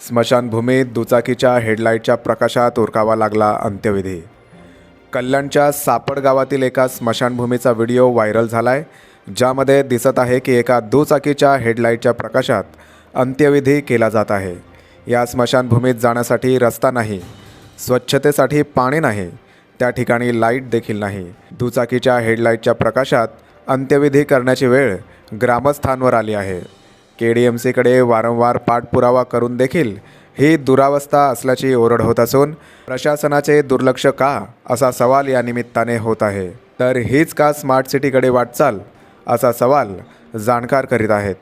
स्मशानभूमीत दुचाकीच्या हेडलाईटच्या प्रकाशात उरकावा लागला अंत्यविधी. कल्याणच्या सापड गावातील एका स्मशानभूमीचा व्हिडिओ व्हायरल झालाय ज्यामध्ये दिसत आहे की एका दुचाकीच्या हेडलाईटच्या प्रकाशात अंत्यविधी केला जात आहे. या स्मशानभूमीत जाण्यासाठी रस्ता नाही स्वच्छतेसाठी पाणी नाही त्या ठिकाणी लाइट देखील नाही. दुचाकीच्या हेडलाईटच्या प्रकाशात अंत्यविधी करण्याची वेळ ग्रामस्थांवर आली आहे. के डी एम सीकडे वारंवार पाठपुरावा करून देखील ही दुरावस्था असल्याची ओरड होत असून प्रशासनाचे दुर्लक्ष का असा सवाल या निमित्ताने होत आहे. तर हीच का स्मार्ट सिटीकडे वाटचाल असा सवाल जाणकार करीत आहेत.